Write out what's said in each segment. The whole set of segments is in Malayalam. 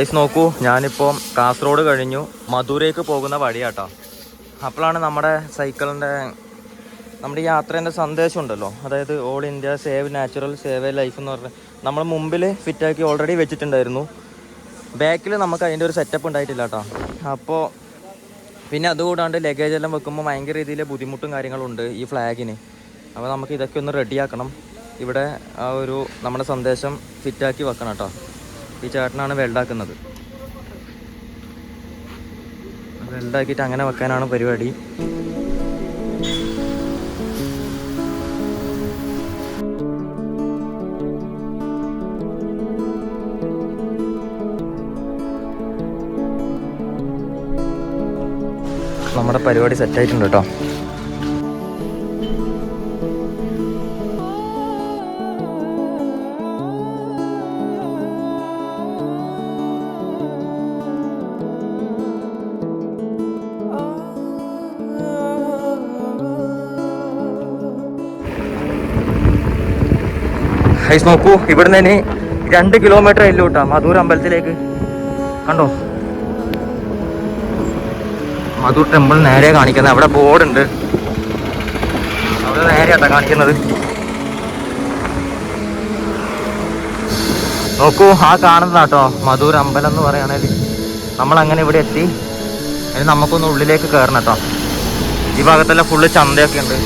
ഐസ് നോക്കൂ ഞാനിപ്പോൾ കാസർഗോഡ് കഴിഞ്ഞു. മധുരയ്ക്ക് പോകുന്ന വഴിയാട്ടോ. അപ്പോഴാണ് നമ്മുടെ സൈക്കിളിന്റെ നമ്മുടെ യാത്രേന്റെ സന്ദേശം ഉണ്ടല്ലോ. അതായത് all India save natural save life എന്ന് പറഞ്ഞ നമ്മൾ മുമ്പിൽ ഫിറ്റാക്കി ഓൾറെഡി വെച്ചിട്ടുണ്ടായിരുന്നു. ബാക്കിൽ നമുക്ക് അതിന്റെ ഒരു സെറ്റപ്പ് ഉണ്ടായിട്ടില്ല കേട്ടോ അപ്പോൾ പിന്നെ അതുകൂടാണ്ട് ലഗേജ് എല്ലാം വെക്കുമ്പോൾ ഭയങ്കര രീതിയിൽ ബുദ്ധിമുട്ടും കാര്യങ്ങളും ഉണ്ട് ഈ ഫ്ലാഗിന് അപ്പോൾ നമുക്ക് ഇതൊക്കെ ഒന്ന് റെഡിയാക്കണം ഇവിടെ ആ ഒരു നമ്മുടെ സന്ദേശം ഫിറ്റാക്കി വെക്കണം കേട്ടോ. ഈ ചേട്ടനാണ് വെൽഡാക്കുന്നത്. വെൽഡാക്കിയിട്ട് അങ്ങനെ വെക്കാനാണ് പരിപാടി. നമ്മുടെ പരിപാടി സെറ്റായിട്ടുണ്ട് കേട്ടോ ഹൈസ് നോക്കൂ ഇവിടുന്ന് ഇനി രണ്ട് കിലോമീറ്റർ എല്ലോട്ടാ മധൂർ അമ്പലത്തിലേക്ക്. കണ്ടോ? മധൂർ ടെമ്പിൾ നേരെ കാണിക്കുന്നത് അവിടെ ബോർഡ് ഉണ്ട്. അവിടെ നേരെയാട്ടാ കാണിക്കുന്നത്. നോക്കൂ ആ കാണുന്നതാട്ടോ മധൂർ അമ്പലം എന്ന് പറയുകയാണെങ്കിൽ നമ്മൾ അങ്ങനെ ഇവിടെ എത്തി. അതിന് നമുക്കൊന്ന് ഉള്ളിലേക്ക് കയറണം കേട്ടോ ഈ ഭാഗത്തെല്ലാം ഫുള്ള് ചന്തയൊക്കെ ഉണ്ട്.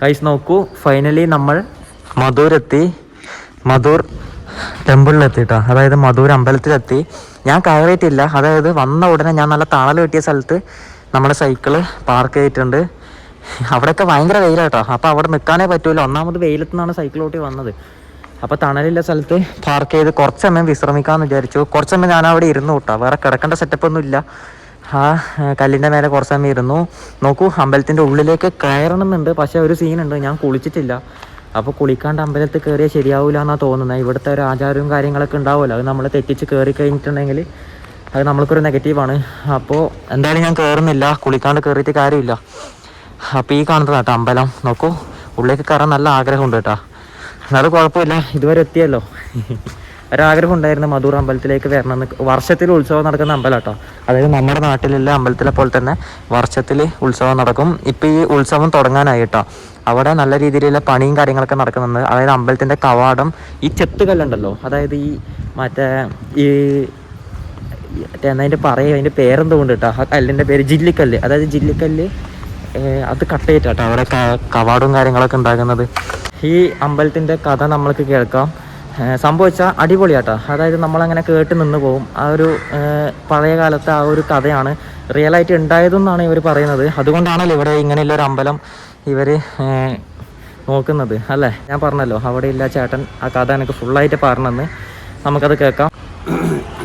ഗൈസ് നോക്കൂ. ഫൈനലി നമ്മൾ മധൂർ ടെമ്പിളിലെത്തി കേട്ടോ അതായത് മധൂർ അമ്പലത്തിലെത്തി. ഞാൻ കയറിയിട്ടില്ല. അതായത് വന്ന ഉടനെ ഞാൻ നല്ല താളൽ കിട്ടിയ സ്ഥലത്ത് നമ്മുടെ സൈക്കിൾ പാർക്ക് ചെയ്തിട്ടുണ്ട്. അവിടെയൊക്കെ ഭയങ്കര വെയിലാട്ടോ. അപ്പോൾ അവിടെ നിൽക്കാനേ പറ്റൂല. ഒന്നാമത് വെയിലത്തു നിന്നാണ് സൈക്കിളോട്ടി വന്നത്. അപ്പോൾ തണലില്ല സ്ഥലത്ത് പാർക്ക് ചെയ്ത് കുറച്ച് സമയം വിശ്രമിക്കാമെന്ന് വിചാരിച്ചു. കുറച്ച് സമയം ഞാൻ അവിടെ ഇരുന്നു കേട്ടോ. വേറെ കിടക്കേണ്ട സെറ്റപ്പൊന്നും ഇല്ല ആ കല്ലിന്റെ മേലെ കുറച്ച് സമയം ഇരുന്നു. നോക്കൂ അമ്പലത്തിന്റെ ഉള്ളിലേക്ക് കയറണമെന്നുണ്ട്. പക്ഷേ ഒരു സീനുണ്ട്. ഞാൻ കുളിച്ചിട്ടില്ല. അപ്പോൾ കുളിക്കാണ്ട് അമ്പലത്തിൽ കയറിയാൽ ശരിയാവില്ല എന്നാണ് തോന്നുന്നത് ഇവിടുത്തെ ഒരു ആചാരവും കാര്യങ്ങളൊക്കെ ഉണ്ടാവുമല്ലോ. അത് നമ്മൾ തെറ്റിച്ച് കയറി കഴിഞ്ഞിട്ടുണ്ടെങ്കിൽ അത് നമ്മൾക്കൊരു നെഗറ്റീവാണ് അപ്പോൾ എന്തായാലും ഞാൻ കയറുന്നില്ല. കുളിക്കാണ്ട് കയറിയിട്ട് കാര്യമില്ല. അപ്പോൾ ഈ കാണുന്നത് കേട്ടോ അമ്പലം. നോക്കൂ ഉള്ളിലേക്ക് കയറാൻ നല്ല ആഗ്രഹമുണ്ട് കേട്ടോ. എന്നാലും കുഴപ്പമില്ല. ഇതുവരെ എത്തിയല്ലോ. ഒരാഗ്രഹം ഉണ്ടായിരുന്നു മധൂർ അമ്പലത്തിലേക്ക് വരണമെന്ന്. വർഷത്തിൽ ഉത്സവം നടക്കുന്ന അമ്പലം കേട്ടോ. അതായത് നമ്മുടെ നാട്ടിലുള്ള അമ്പലത്തിലെ പോലെ തന്നെ വർഷത്തിൽ ഉത്സവം നടക്കും. ഇപ്പം ഈ ഉത്സവം തുടങ്ങാനായി കേട്ടോ അവിടെ നല്ല രീതിയിലുള്ള പണിയും കാര്യങ്ങളൊക്കെ നടക്കുന്നുണ്ട്. അതായത് അമ്പലത്തിന്റെ കവാടം ഈ ചെത്തുകല്ലുണ്ടല്ലോ. അതായത് ഈ മറ്റേ ഈ എന്നതിന്റെ എന്നാ അതിന്റെ പറയുക അതിന്റെ പേരെന്തോ ഉണ്ട് കേട്ടോ ആ കല്ലിന്റെ പേര് ജില്ലിക്കല്ല്. അതായത് ജില്ലിക്കല്ല് അത് കട്ട് അവിടെ കവാടും കവാടവും കാര്യങ്ങളൊക്കെ ഉണ്ടാകുന്നത് ഈ അമ്പലത്തിന്റെ കഥ നമ്മൾക്ക് കേൾക്കാം. സംഭവിച്ചാൽ അടിപൊളിയാട്ടോ. അതായത് നമ്മളങ്ങനെ കേട്ട് നിന്ന് പോകും ആ ഒരു പഴയ കാലത്തെ ആ ഒരു കഥയാണ് റിയലായിട്ട് ഉണ്ടായതെന്നാണ് ഇവർ പറയുന്നത്. അതുകൊണ്ടാണല്ലോ ഇവിടെ ഇങ്ങനെയുള്ള ഒരു അമ്പലം ഇവർ നോക്കുന്നത് അല്ലേ? ഞാൻ പറഞ്ഞല്ലോ അവിടെ ഇല്ല ചേട്ടൻ ആ കഥ എനിക്ക് ഫുള്ളായിട്ട് പറഞ്ഞെന്ന്. നമുക്കത് കേൾക്കാം.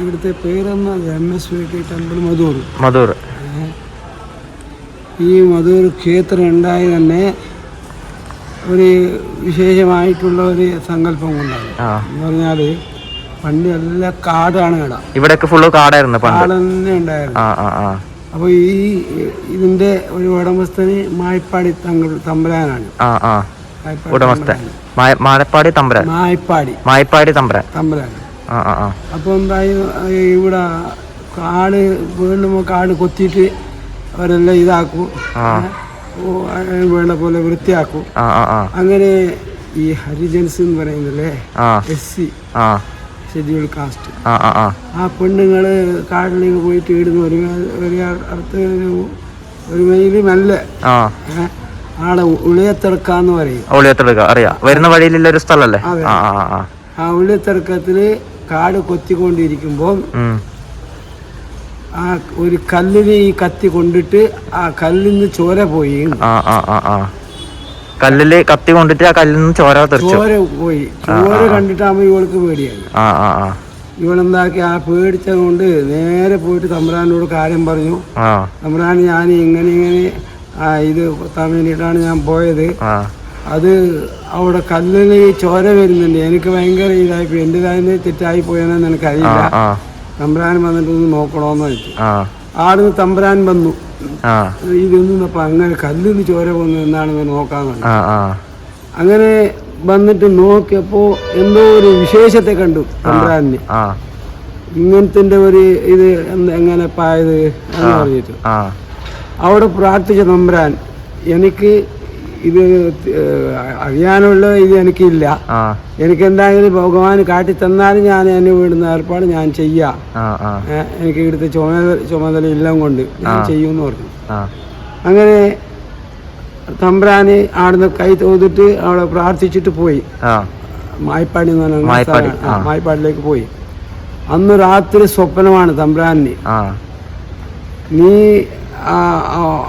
ഇവിടുത്തെ പേരെന്ന് M S V T temple Madhur. Madhur. ഈ മധൂർ ക്ഷേത്രം ഉണ്ടായി തന്നെ ഒരു വിശേഷമായിട്ടുള്ള ഒരു സങ്കല്പം കൊണ്ടാണ്. എന്ന് പറഞ്ഞാൽ പണ്ട് നല്ല കാടാണ് കട. ഇവിടെയൊക്കെ ഫുള്ള് കാടായിരുന്നു കാട് തന്നെ ഉണ്ടായിരുന്നു. അപ്പൊ ഈ ഇതിന്റെ ഒരു ഉടമസ്ഥന് മായ്പാടി തങ്ക തമ്പരാനാണ്. ഉടമസ്ഥൻ. മായ- മാനപ്പാടി തമ്പുരാൻ. മായ്പാടി മായപ്പാടി തമ്പുരാൻ. തമ്പരാൻ. അപ്പൊ എന്തായി ഇവിടെ കാട് വീണ്ടും കാട് കൊത്തിയിട്ട് അവരെല്ലാം ഇതാക്കും. വേണ്ട പോലെ വൃത്തിയാക്കും. അങ്ങനെ ഈ ഹരിജൻസ് എന്ന് പറയുന്നില്ലേ? എസ് സി ഷെഡ്യൂൾ കാസ്റ്റ് ആ പെണ്ണുങ്ങൾ കാട്ടിലേക്ക് പോയിട്ട് ഇടുന്ന ഒരു ഒരു അടുത്ത ഒരു മൈലും അല്ല നല്ല ആ. ഏ, ആടെ ഉളിയത്തിറക്കാന്ന് പറയും. ഒളിയത്തെടുക്ക അറിയാം. വരുന്ന വഴിയിലുള്ള ഒരു സ്ഥലല്ലേ ആ ആ കാട് കൊത്തിക്കൊണ്ടിരിക്കുമ്പോൾ ഉം. ആ ഒരു കല്ലിന് ഈ കത്തി കൊണ്ടിട്ട് ആ കല്ലിൽ നിന്ന് ചോര പോയി. ആ ആ ആ ആ. കല്ലിൽ കത്തി കൊണ്ടിട്ട് ആ കല്ലിൽ നിന്ന് ചോര തെറിച്ചു. ചോര പോയി. ചോര കണ്ടിട്ടാകുമ്പോ ഇവൾക്ക് പേടിയായി. ആ ആ ആ. ഇവളെന്താക്കി? ആ പേടിച്ചത് കൊണ്ട് നേരെ പോയിട്ട് തമ്പ്രാനോട് കാര്യം പറഞ്ഞു. തമ്പ്രാൻ ഞാൻ ഇങ്ങനെ ഇങ്ങനെ ആ ഇത് വേണ്ടിയിട്ടാണ് ഞാൻ പോയത്. അത് അവിടെ കല്ലിൽ ചോര വരുന്നുണ്ട്. എനിക്ക് ഭയങ്കര ഇതായിപ്പോയി തന്നെ തെറ്റായി പോയെന്ന് എനിക്കറിയില്ല. തമ്പ്രാൻ വന്നിട്ട് ഒന്ന് നോക്കണോന്ന് വെച്ചു. ആടുന്ന് തമ്പുരാൻ വന്നു. ഇതൊന്നും അപ്പം അങ്ങനെ കല്ലിന്ന് ചോര വന്നു ആ നോക്കാന്ന് അങ്ങനെ വന്നിട്ട് നോക്കിയപ്പോ എന്തോ ഒരു വിശേഷത്തെ കണ്ടു തമ്പ്രാനെ ആ. ഇങ്ങനത്തെ ഒരു ഇത് എങ്ങനെ പായത് എന്ന് പറഞ്ഞിട്ട്. അവിടെ പ്രാർത്ഥിച്ച തമ്പുരാൻ എനിക്ക് ഇത് അറിയാനുള്ള ഇത് എനിക്കില്ല. എനിക്ക് എന്തായാലും ഭഗവാൻ കാട്ടി തന്നാലും ഞാൻ എന്നെ വീടുന്ന ഏർപ്പാട് ഞാൻ ചെയ്യാം. എനിക്ക് ഇവിടുത്തെ ചുമതല ചുമതല എല്ലാം കൊണ്ട് ഞാൻ ചെയ്യുമെന്ന് പറഞ്ഞു. അങ്ങനെ തമ്പ്രാന് അവിടുന്ന് കൈ തോതിട്ട് അവിടെ പ്രാർത്ഥിച്ചിട്ട് പോയി. മായ്പാടി എന്ന് പറഞ്ഞ. മായ്പാടിലേക്ക് പോയി. അന്ന് രാത്രി സ്വപ്നമാണ് തമ്പ്രാനിന്. നീ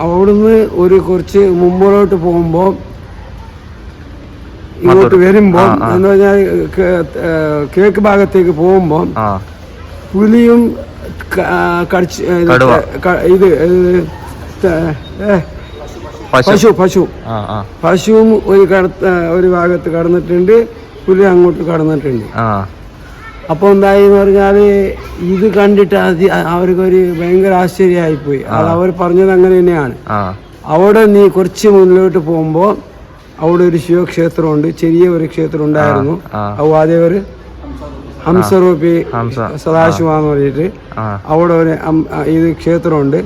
അവിടുന്ന് ഒരു കുറച്ച് മുമ്പോട്ട് പോകുമ്പോൾ ഇങ്ങോട്ട് വരുമ്പോൾ എന്ന് പറഞ്ഞാൽ കിഴക്ക് ഭാഗത്തേക്ക് പോകുമ്പോൾ പുലിയും കടിച്ച് ഇത് പശു. പശു പശുവും ഒരു കടത്ത ഒരു ഭാഗത്ത് കടന്നിട്ടുണ്ട് പുലി അങ്ങോട്ട് കടന്നിട്ടുണ്ട്. അപ്പോൾ എന്തായി എന്ന് പറഞ്ഞാൽ ഇത് കണ്ടിട്ട് അത് അവർക്ക് ഒരു ഭയങ്കര ആശ്ചര്യമായിപ്പോയി. അത് അവർ പറഞ്ഞത് അങ്ങനെ തന്നെയാണ്. അവിടെ നീ കുറച്ച് മുന്നിലോട്ട് പോകുമ്പോൾ അവിടെ ഒരു ശിവക്ഷേത്രമുണ്ട് ചെറിയ ഒരു ക്ഷേത്രം ഉണ്ടായിരുന്നു ആ. ഒരു ഹംസറൂപി ഹംസ. സദാശിവ എന്ന് പറഞ്ഞിട്ട് അവിടെ ഒരു ഇത് ക്ഷേത്രമുണ്ട്.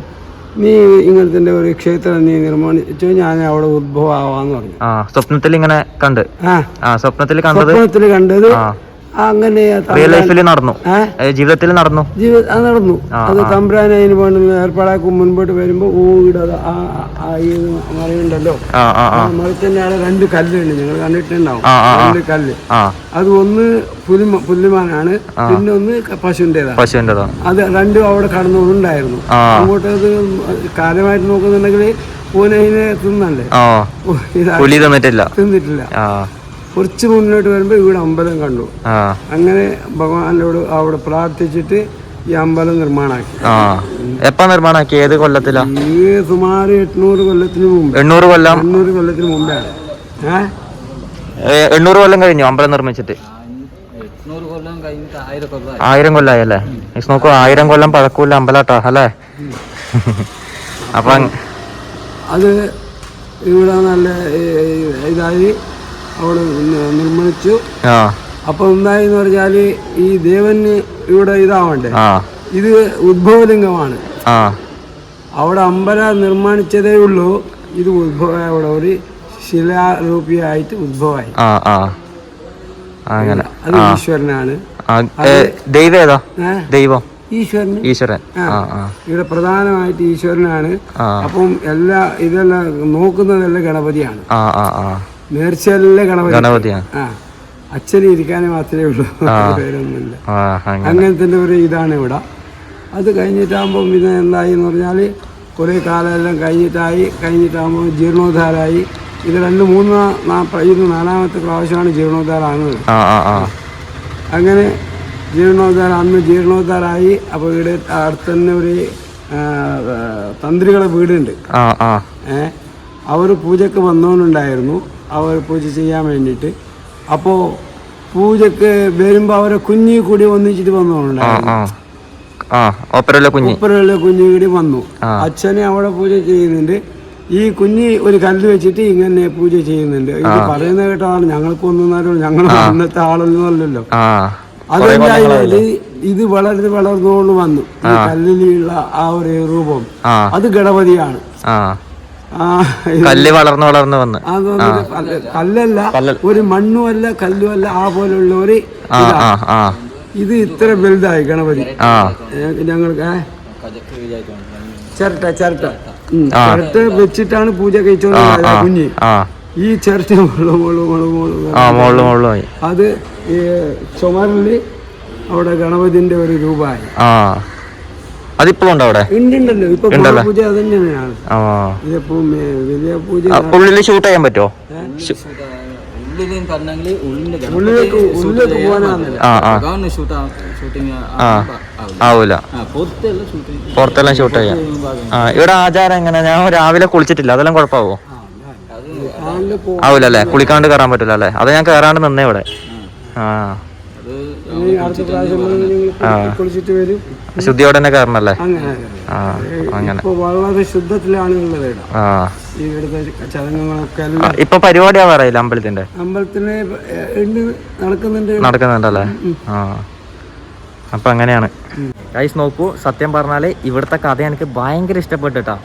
നീ ഇങ്ങനത്തെ ഒരു ക്ഷേത്രം നീ നിർമ്മാണിച്ചു ഞാൻ അവിടെ ഉദ്ഭവ ആവാന്ന് പറഞ്ഞു. സ്വപ്നത്തിൽ ഇങ്ങനെ കണ്ട്. സ്വപ്നത്തിൽ കണ്ടത്? അങ്ങനെ റിയൽ ലൈഫിൽ നടന്നു. ജീവിതത്തിൽ നടന്നു. ജീവിത നടന്നു. അത് തമ്പ്രാൻ അതിന് വേണ്ടുന്ന ഏർപ്പാടാക്കും മുൻപോട്ട് ആ ഈ മറയുണ്ടല്ലോ. മരത്തിന്റെ അവിടെ രണ്ട് കല്ലുണ്ട്. നിങ്ങൾ കണ്ടിട്ടുണ്ടാവും. രണ്ട് കല്ല്. അത് ഒന്ന് പുലിമ പുല്ലിമാനാണ് പിന്നെ ഒന്ന് പശുവിന്റെതാണ് പശുവിന്റെതാണ്. പശുവിന്റെതോ. അത് രണ്ടും അവിടെ കടന്നുണ്ടായിരുന്നു ആ. അങ്ങോട്ട് അത് കാലമായിട്ട് നോക്കുന്നുണ്ടെങ്കിൽ പൂനെ തിന്നല്ലേ? തന്നിട്ടില്ല. കുറച്ച് മുന്നോട്ട് വരുമ്പോൾ ഇവിടെ അമ്പലം കണ്ടു. ആ. അങ്ങനെ ഭഗവാനോട് അവിടെ പ്രാർത്ഥിച്ചിട്ട് ഈ അമ്പലം നിർമ്മാണാക്കി. എപ്പാ നിർമ്മാണാക്കി? ഏത് കൊല്ലത്തിലാ? ഈ സുമാർ എണ്ണൂറ് കൊല്ലത്തിന് മുമ്പ്. എണ്ണൂറ് കൊല്ലം? എണ്ണൂറ് കൊല്ലത്തിന് മുമ്പാണ് എണ്ണൂറ് കൊല്ലം കഴിഞ്ഞു അമ്പലം നിർമ്മിച്ചിട്ട്? ആയിരം കൊല്ലായി അല്ലേ? മിസ് നോക്കൂ ആയിരം കൊല്ലം പഴക്കൂല അമ്പലാട്ടാ അല്ലേ? അപ്പൊ അത് ഇവിടെ നല്ല ഇതായി. അവിടെ നി- നിർമ്മിച്ചു. അപ്പൊ എന്തായെന്ന് പറഞ്ഞാൽ ഈ ദേവന് ഇവിടെ ഇതാവണ്ടേ? ഇത് ഉദ്ഭവലിംഗമാണ്. അവിടെ അമ്പല നിർമ്മാണിച്ചതേ ഉള്ളൂ. ഇത് ഉദ്ഭവ അവിടെ ഒരു ശിലാരൂപിയായിട്ട് ഉദ്ഭവമായി. അങ്ങനെ. അത് ഈശ്വരനാണ്. ദൈവം ഏതാ? ദൈവം? ഈശ്വരൻ. ഈശ്വരൻ. ഇവിടെ പ്രധാനമായിട്ട് ഈശ്വരനാണ്. അപ്പം എല്ലാ ഇതെല്ലാം നോക്കുന്നതെല്ലാം ഗണപതിയാണ്. ആ ആ ആ. നേർച്ചയെല്ലാം ഗണപതി? ഗണപതിയാണ് ആ. അച്ഛന് ഇരിക്കാനേ മാത്രമേ ഉള്ളൂ. പേരൊന്നുമില്ല. അങ്ങനത്തെ ഒരു ഇതാണ് ഇവിടെ. അത് കഴിഞ്ഞിട്ടാകുമ്പോൾ പിന്നെ എന്തായി എന്ന് പറഞ്ഞാൽ കുറേ കാലമെല്ലാം കഴിഞ്ഞിട്ടായി കഴിഞ്ഞിട്ടാകുമ്പോൾ ജീർണോദ്ധാരായി. ഇത് രണ്ട് മൂന്ന് ഇത് നാലാമത്തെ പ്രാവശ്യമാണ് ജീർണോദ്ധാരാകുന്നത്. അങ്ങനെ ജീർണോദ്ധാര അന്ന് ജീർണോദ്ധാരായി. അപ്പോൾ ഇവിടെ അടുത്ത് തന്നെ ഒരു ആ, ആ, തന്ത്രികളെ വീടുണ്ട്. ഏഹ് അവർ പൂജക്ക് വന്നുകൊണ്ടുണ്ടായിരുന്നു അവർ പൂജ ചെയ്യാൻ വേണ്ടിയിട്ട്. അപ്പോൾ പൂജക്ക് വരുമ്പോൾ അവരെ കുഞ്ഞി കൂടി ഒന്നിച്ചിട്ട് വന്നുകൊണ്ടുണ്ടായിരുന്നു ആ കുഞ്ഞി. കൂടി വന്നു. അച്ഛനെ അവിടെ പൂജ ചെയ്യുന്നുണ്ട്. ഈ കുഞ്ഞി ഒരു കല്ല് വെച്ചിട്ട് ഇങ്ങനെ പൂജ ചെയ്യുന്നുണ്ട്. ഇത് പറയുന്ന ഞങ്ങൾക്ക് ഞങ്ങൾക്കൊന്നും ഞങ്ങൾ അന്നത്തെ ആളൊന്നുമല്ലല്ലോ ആ. അതെന്തായാലും ഇത് വളർന്ന് വളർന്നുകൊണ്ട് വന്നു. കല്ലിലുള്ള ആ ഒരു രൂപം. അത് ഗണപതിയാണ്. കല്ല് വളർന്ന് വളർന്ന് വന്ന്. കല്ലല്ല. ഒരു മണ്ണുമല്ല കല്ലുമല്ല ആ പോലുള്ള ഒരു ഇത്. ഇത്ര വലുതായി ഗണപതി. ഞങ്ങൾക്ക്? ചിരട്ട ചിരട്ട. ചിരട്ട വെച്ചിട്ടാണ് പൂജ കഴിച്ചോണ്ട് കുഞ്ഞി? ഈ ചിരട്ട അത് ചുമരിൽ അവിടെ ഗണപതിന്റെ ഒരു രൂപമായി. അതിപ്പോഴും ഉണ്ടോ അവിടെ? ഉള്ളിൽ ഷൂട്ട് ചെയ്യാൻ പറ്റുമോ ആവൂല പുറത്തെല്ലാം ഷൂട്ട് ചെയ്യാം. ആ ഇവിടെ ആചാരം എങ്ങനെ? ഞാൻ രാവിലെ കുളിച്ചിട്ടില്ല അതെല്ലാം കുഴപ്പമാവോ? ആവൂലല്ലേ പോ ആവൂല അല്ലേ? കുളിക്കാണ്ട് കയറാൻ പറ്റില്ല അല്ലേ? അത് ഞാൻ കയറാണ്ട് നിന്നേ ഇവിടെ. ആ. അടുത്ത പ്രാവശ്യം മുതൽ നിങ്ങൾ കുളിച്ചിട്ട് വരും. ശുദ്ധിയോടെ തന്നെ കയറണല്ലേ? അങ്ങനെ വളരെ ശുദ്ധത്തിലാണ് ഉള്ളത് ഇവിടുത്തെ ചടങ്ങുകളൊക്കെ ഇപ്പൊ പരിപാടിയാ പറയില്ല അമ്പലത്തിന്റെ? അമ്പലത്തിന് നടക്കുന്നുണ്ട്. നടക്കുന്നുണ്ടല്ലേ? ആ. അപ്പൊ അങ്ങനെയാണ്. കൈസ് നോക്കൂ സത്യം പറഞ്ഞാൽ ഇവിടുത്തെ കഥ എനിക്ക് ഭയങ്കര ഇഷ്ടപ്പെട്ടു കേട്ടോ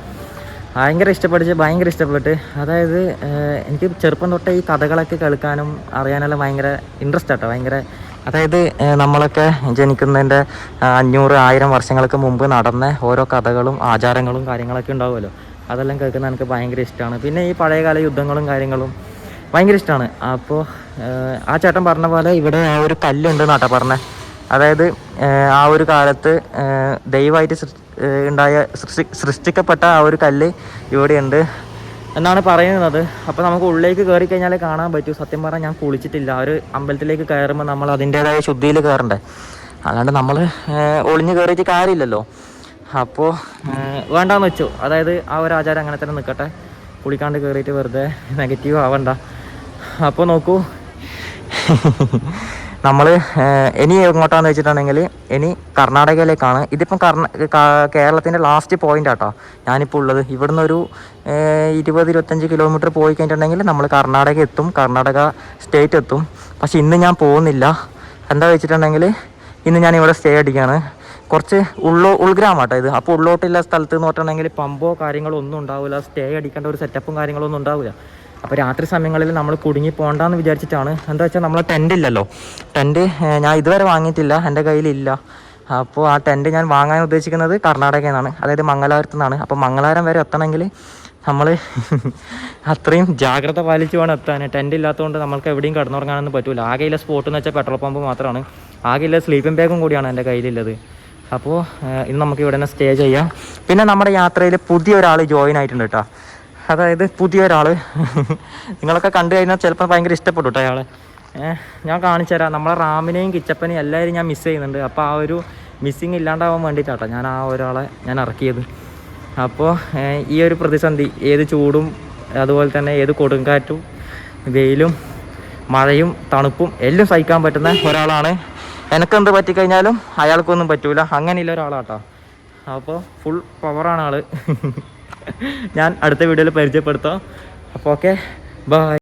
ഭയങ്കര ഇഷ്ടപ്പെടിച്ച് ഭയങ്കര ഇഷ്ടപ്പെട്ട്. അതായത് എനിക്ക് ചെറുപ്പം തൊട്ടേ ഈ കഥകളൊക്കെ കേൾക്കാനും അറിയാനെല്ലാം ഭയങ്കര ഇൻട്രസ്റ്റ് ആട്ടോ ഭയങ്കര അതായത് നമ്മളൊക്കെ ജനിക്കുന്നതിന്റെ അഞ്ഞൂറ് ആയിരം വർഷങ്ങൾക്ക് മുമ്പ് നടന്ന ഓരോ കഥകളും ആചാരങ്ങളും കാര്യങ്ങളൊക്കെ ഉണ്ടാവുമല്ലോ. അതെല്ലാം കേൾക്കുന്ന എനിക്ക് ഭയങ്കര ഇഷ്ടമാണ്. പിന്നെ ഈ പഴയകാല യുദ്ധങ്ങളും കാര്യങ്ങളും ഭയങ്കര ഇഷ്ടമാണ്. അപ്പോൾ ആ ചേട്ടൻ പറഞ്ഞ പോലെ ഇവിടെ ആ ഒരു കല്ലുണ്ട് നാട്ടാ പറഞ്ഞത് അതായത് ആ ഒരു കാലത്ത് ദൈവമായിട്ട് ഉണ്ടായ സൃഷ്ടി സൃഷ്ടിക്കപ്പെട്ട ആ ഒരു കല്ല് ഇവിടെയുണ്ട്. എന്നാണ് പറയുന്നത്. അപ്പോൾ നമുക്ക് ഉള്ളിലേക്ക് കയറി കഴിഞ്ഞാൽ കാണാൻ പറ്റൂ. സത്യം പറഞ്ഞാൽ ഞാൻ കുളിച്ചിട്ടില്ല. ഒരു അമ്പലത്തിലേക്ക് കയറുമ്പോൾ നമ്മൾ അതിന്റേതായ ശുദ്ധിയിൽ കയറണ്ടേ? അല്ലാണ്ട് നമ്മൾ ഒളിഞ്ഞു കയറിയിട്ട് കാര്യമില്ലല്ലോ. അപ്പോൾ വേണ്ടാന്ന് വെച്ചു. അതായത് ആ ഒരു ആചാരം അങ്ങനെ തന്നെ നിൽക്കട്ടെ കുളിക്കാണ്ട് കയറിയിട്ട് വെറുതെ നെഗറ്റീവ് ആവണ്ട. അപ്പോൾ നോക്കൂ. നമ്മൾ ഇനി എങ്ങോട്ടാന്ന് വെച്ചിട്ടുണ്ടെങ്കിൽ ഇനി കർണാടകയിലേക്കാണ്. ഇതിപ്പം കർണ കേരളത്തിന്റെ ലാസ്റ്റ് പോയിന്റ് ആട്ടോ. ഞാനിപ്പോൾ ഉള്ളത്. ഇവിടുന്ന് ഒരു ഇരുപത് ഇരുപത്തഞ്ച് കിലോമീറ്റർ പോയി കഴിഞ്ഞിട്ടുണ്ടെങ്കിൽ നമ്മൾ കർണാടക എത്തും. കർണാടക സ്റ്റേറ്റ് എത്തും. പക്ഷെ ഇന്ന് ഞാൻ പോകുന്നില്ല. എന്താ വെച്ചിട്ടുണ്ടെങ്കിൽ ഇന്ന് ഞാൻ ഇവിടെ സ്റ്റേ അടിക്കുകയാണ് കുറച്ച് ഉള്ളോ ഉൾഗ്രാമാട്ടോ ഇത്. അപ്പോൾ ഉള്ളോട്ടുള്ള സ്ഥലത്ത് എന്ന് പറഞ്ഞിട്ടുണ്ടെങ്കിൽ പമ്പോ കാര്യങ്ങളോ ഒന്നും ഉണ്ടാവില്ല സ്റ്റേ അടിക്കേണ്ട ഒരു സെറ്റപ്പും കാര്യങ്ങളൊന്നും ഉണ്ടാവില്ല അപ്പോൾ രാത്രി സമയങ്ങളിൽ നമ്മൾ കുടുങ്ങി പോകണ്ടെന്ന് വിചാരിച്ചിട്ടാണ്. എന്താ വെച്ചാൽ നമ്മൾ ടെന്റ് ഇല്ലല്ലോ. ടെന്റ് ഞാൻ ഇതുവരെ വാങ്ങിയിട്ടില്ല. എന്റെ കയ്യിലില്ല. അപ്പോൾ ആ ടെന്റ് ഞാൻ വാങ്ങാൻ ഉദ്ദേശിക്കുന്നത് കർണാടകയിൽ നിന്നാണ്. അതായത് മംഗലാപുരത്ത് നിന്നാണ്. അപ്പോൾ മംഗലാപുരം വരെ എത്തണമെങ്കിൽ നമ്മൾ അത്രയും ജാഗ്രത പാലിച്ച് വേണം എത്താൻ. ടെന്റ് ഇല്ലാത്തതുകൊണ്ട് നമുക്ക് എവിടെയും കിടന്നുറങ്ങാനൊന്നും പറ്റില്ല ആകെയുള്ള സ്പോട്ട് എന്ന് വെച്ചാൽ പെട്രോൾ പമ്പ് മാത്രമാണ് ആകെയുള്ള സ്ലീപ്പിംഗ് ബാഗും കൂടിയാണ് എന്റെ കയ്യിലുള്ളത്. അപ്പോൾ ഇന്ന് നമുക്ക് ഇവിടെ തന്നെ സ്റ്റേ ചെയ്യാം. പിന്നെ നമ്മുടെ യാത്രയിൽ പുതിയ ഒരാൾ ജോയിൻ ആയിട്ടുണ്ട് കേട്ടോ. അതായത് പുതിയൊരാൾ നിങ്ങളൊക്കെ കണ്ടു കഴിഞ്ഞാൽ ചിലപ്പോൾ ഭയങ്കര ഇഷ്ടപ്പെട്ടു കേട്ടോ അയാളെ. ഞാൻ കാണിച്ചു തരാം. നമ്മളെ റാമിനെയും കിച്ചപ്പനെയും എല്ലാവരും ഞാൻ മിസ് ചെയ്യുന്നുണ്ട്. അപ്പോൾ ആ ഒരു മിസ്സിങ് ഇല്ലാണ്ടാവാൻ വേണ്ടിയിട്ടാട്ടോ ഞാൻ ആ ഒരാളെ ഞാൻ ഇറക്കിയത്. അപ്പോൾ ഈ ഒരു പ്രതിസന്ധി ഏത് ചൂടും അതുപോലെ തന്നെ ഏത് കൊടുങ്കാറ്റും വെയിലും മഴയും തണുപ്പും എല്ലാം സഹിക്കാൻ പറ്റുന്ന ഒരാളാണ്. എനിക്കെന്ത് പറ്റിക്കഴിഞ്ഞാലും അയാൾക്കൊന്നും പറ്റൂല. അങ്ങനെയുള്ള ഒരാളാട്ടോ. അപ്പോൾ ഫുൾ പവറാണ് ആൾ. ഞാൻ അടുത്ത വീഡിയോയിൽ പരിചയപ്പെടുത്താം. അപ്പോൾ ഓക്കെ ബൈ